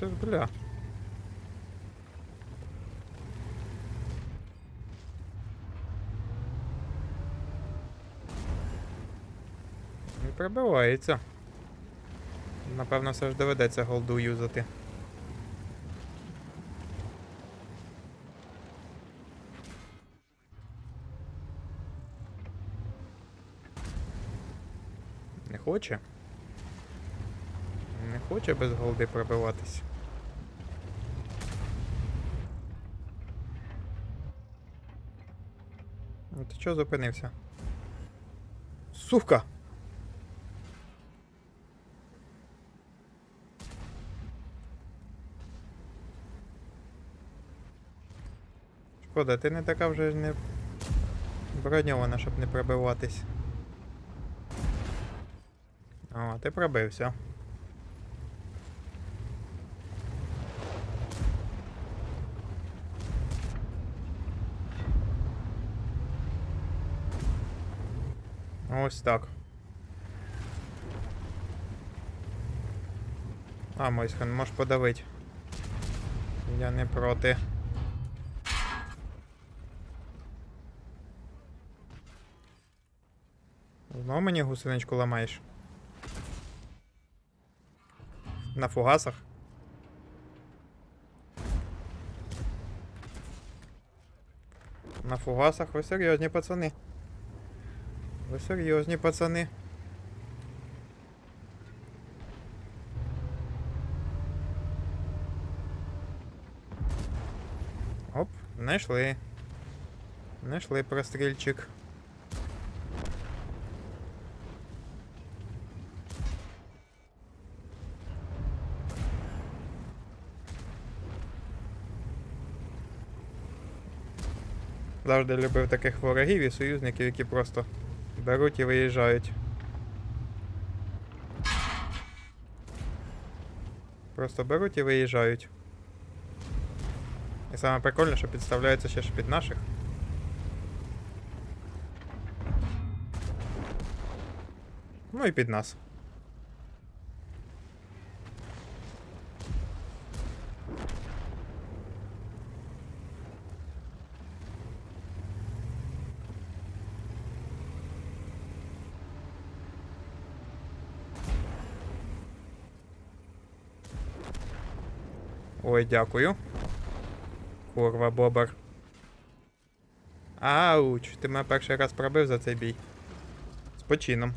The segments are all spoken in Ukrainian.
Ти ж бля. Не прибивається. Напевно, все ж доведеться голду юзати. Не хоче? Не хоче без голди пробиватись. Ти чого зупинився? Сука! Шкода, ти не така вже не броньована, щоб не пробиватись. О, ти пробився. Ось так. А, Мойсхан, можеш подавить. Я не проти. Знову мені гусеничку ламаєш? На фугасах? На фугасах ви серйозні пацани. Ви серйозні пацани. Оп, знайшли. Знайшли прострільчик. Завжди любив таких ворогів і союзників, які просто беруть і виїжджають. Просто беруть і виїжджають. І саме прикольне, що підставляється ще ж під наших. Ну і під нас. Ой, дякую. Курва, бобер. Ауч, ти мене перший раз пробив за цей бій. З почином.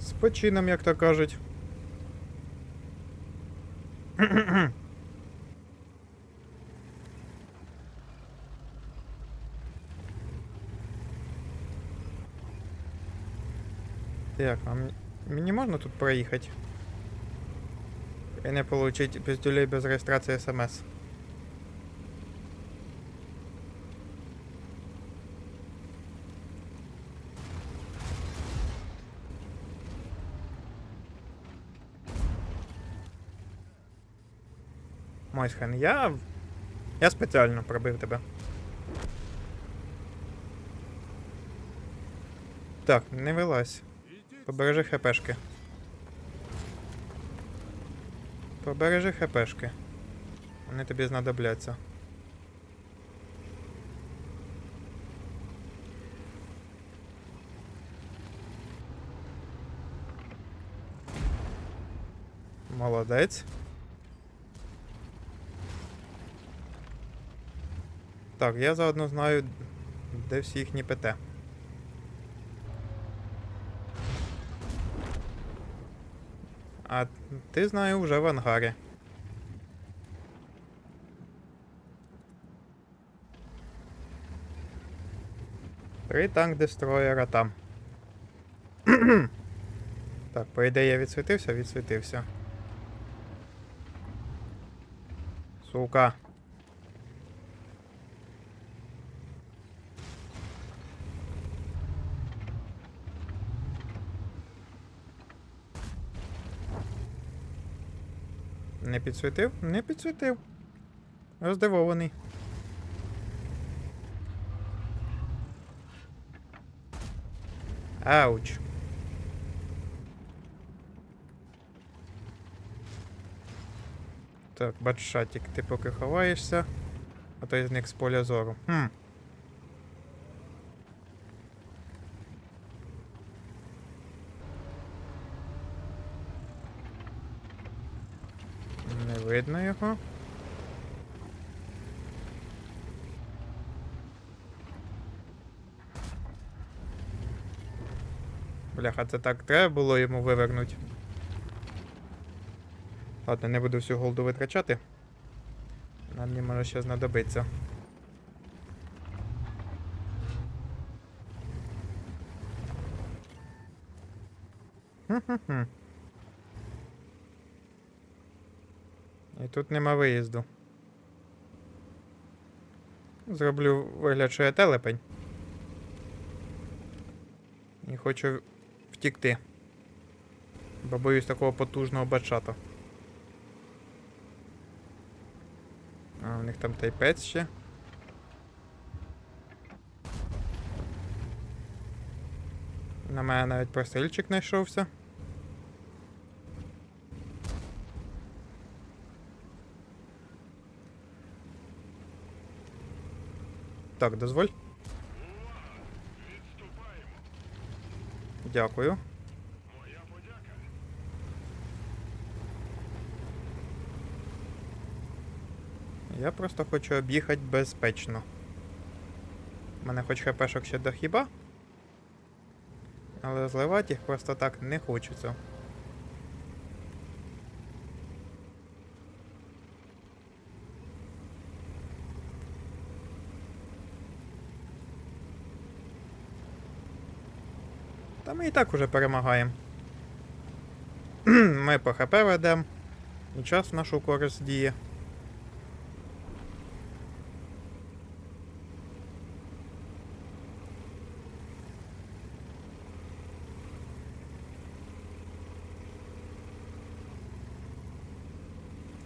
З почином, як то кажуть. Так, а мені можна тут проїхати? І не получить пиздюлей без реєстрації смс. Мойсхен, я. Я спеціально пробив тебе. Так, не вилазь. Побережи хпшки. Побережи хпшки. Вони тобі знадобляться. Молодець. Так, я заодно знаю, де всі їхні ПТ. А ти знаю вже в ангарі. Три танк дестроєра там. так, по ідеї я відсвітився, відсвітився. Сука. Не підсвітив? Не підсвітив. Роздивований. Ауч. Так, бачатик, ти поки ховаєшся, а то зник з поля зору. Хм. Видно його. Бляха, це так треба було йому вивернути. Ладно, не буду всю голду витрачати. Нам мені може ще знадобиться. Хм-хм-хм. І тут нема виїзду. Зроблю вигляд, що я телепень. І хочу втікти. Бо боюсь такого потужного бачата. А, у них там тайпець ще. На мене навіть прострільчик знайшовся. Так, дозволь. Дякую. Я просто хочу об'їхати безпечно. У мене хоч хпшок ще до хіба. Але зливати їх просто так не хочеться. Ми і так уже перемагаємо. ми по ХП ведемо. І час в нашу користь діє.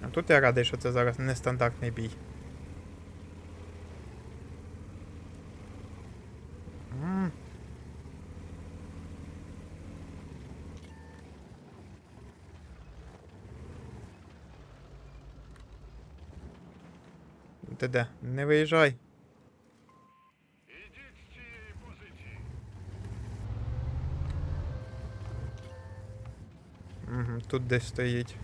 А тут я радий, що це зараз нестандартний бій. Ти де? Не виїжджай. Угу, тут десь стоїть.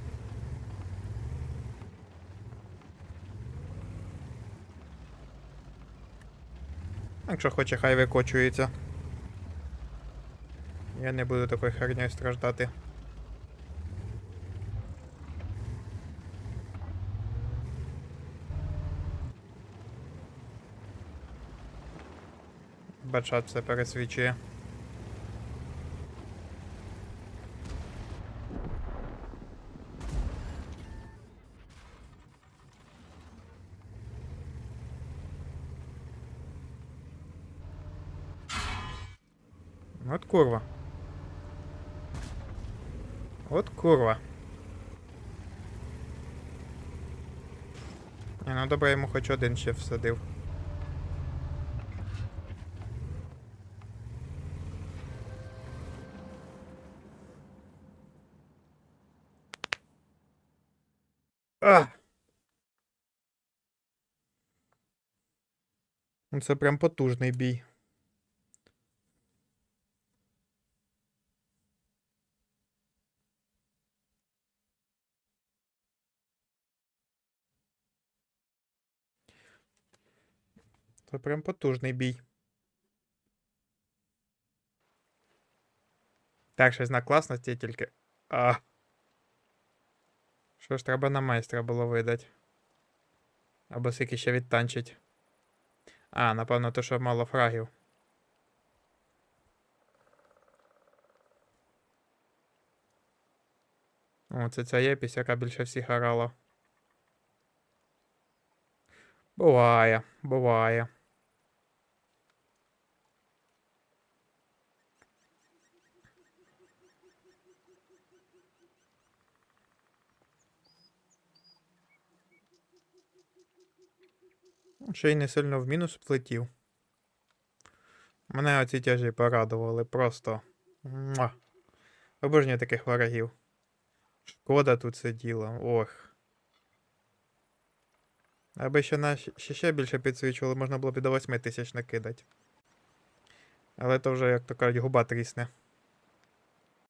Якщо хоче, хай викочується. Я не буду такою хернею страждати. Бачат все пересвічує. От курва. От курва. Ні, ну добре, йому хоч один ще всадив. Це прям потужний бій. Це прям потужний бій. Перший знак класності тільки. А. Що ж треба на майстра було видати? Або скільки ще відтанчить. А, напевно, то, що мало фрагів. О, це ця єпісь, яка більше всіх орала. Буває, буває. Ще й не сильно в мінус влетів. Мене оці тяжі порадували просто. Муа. Обожнюю таких ворогів. Шкода тут сиділа. Ох. Аби ще на ще, ще більше підсвічували, можна було б до 8 тисяч накидати. Але то вже, як то кажуть, губа трісне.